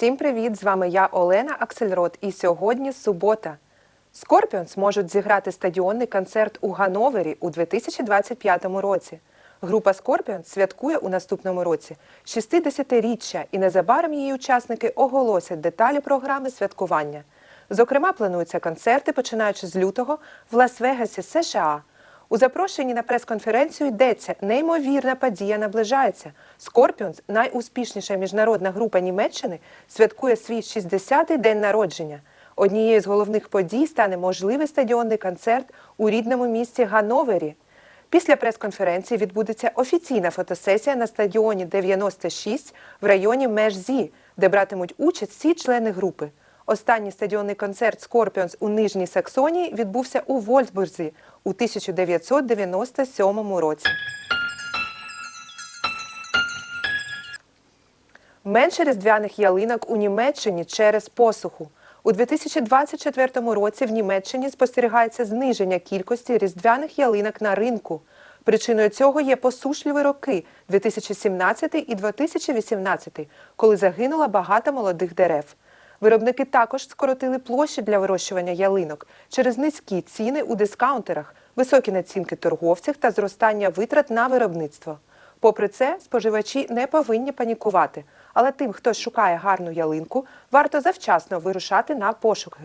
Всім привіт! З вами я Олена Аксельрод. І сьогодні субота. Скорпіонс можуть зіграти стадіонний концерт у Гановері у 2025 році. Група Скорпіонс святкує у наступному році 60-річчя, і незабаром її учасники оголосять деталі програми святкування. Зокрема, плануються концерти, починаючи з лютого в Лас-Вегасі, США. У запрошенні на прес-конференцію йдеться неймовірна подія наближається. Скорпіонс, найуспішніша міжнародна група Німеччини, святкує свій 60-й день народження. Однією з головних подій стане можливий стадіонний концерт у рідному місті Гановері. Після прес-конференції відбудеться офіційна фотосесія на стадіоні 96 в районі Межзі, де братимуть участь всі члени групи. Останній стадіонний концерт Скорпіонс у Нижній Саксонії відбувся у Вольсбурзі у 1997 році. Менше різдвяних ялинок у Німеччині через посуху. У 2024 році в Німеччині спостерігається зниження кількості різдвяних ялинок на ринку. Причиною цього є посушливі роки 2017 і 2018, коли загинуло багато молодих дерев. Виробники також скоротили площі для вирощування ялинок через низькі ціни у дискаунтерах, високі націнки торговців та зростання витрат на виробництво. Попри це, споживачі не повинні панікувати, але тим, хто шукає гарну ялинку, варто завчасно вирушати на пошуки.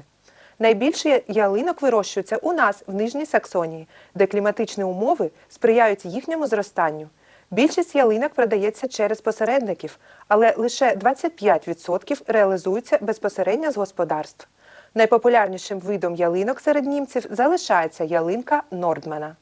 Найбільше ялинок вирощуються у нас в Нижній Саксонії, де кліматичні умови сприяють їхньому зростанню. Більшість ялинок продається через посередників, але лише 25% реалізуються безпосередньо з господарств. Найпопулярнішим видом ялинок серед німців залишається ялинка Нордмана.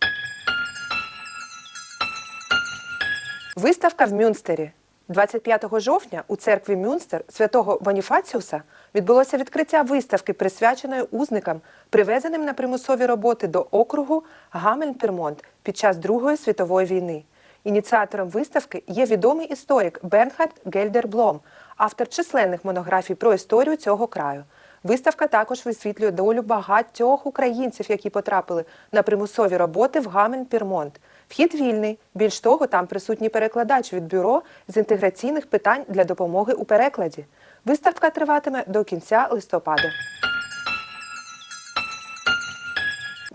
Виставка в Мюнстері. 25 жовтня у церкві Мюнстер святого Боніфаціуса відбулося відкриття виставки, присвяченої узникам, привезеним на примусові роботи до округу Гамельн-Пірмонт під час Другої світової війни. Ініціатором виставки є відомий історик Бернхард Гельдерблом, автор численних монографій про історію цього краю. Виставка також висвітлює долю багатьох українців, які потрапили на примусові роботи в Гамельн-Пірмонт. Вхід вільний. Більш того, там присутній перекладач від бюро з інтеграційних питань для допомоги у перекладі. Виставка триватиме до кінця листопада.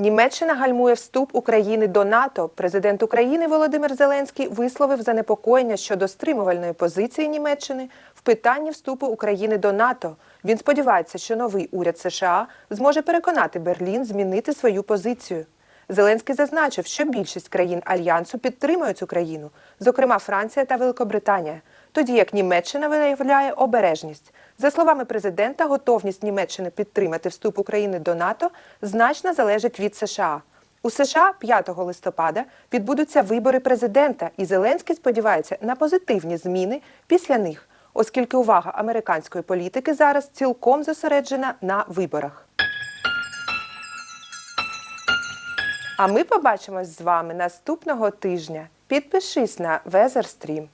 Німеччина гальмує вступ України до НАТО. Президент України Володимир Зеленський висловив занепокоєння щодо стримувальної позиції Німеччини в питанні вступу України до НАТО. Він сподівається, що новий уряд США зможе переконати Берлін змінити свою позицію. Зеленський зазначив, що більшість країн альянсу підтримують Україну, зокрема Франція та Великобританія, тоді як Німеччина виявляє обережність. За словами президента, готовність Німеччини підтримати вступ України до НАТО значно залежить від США. У США 5 листопада відбудуться вибори президента, і Зеленський сподівається на позитивні зміни після них, оскільки увага американської політики зараз цілком зосереджена на виборах. А ми побачимось з вами наступного тижня. Підпишись на Везерстрім.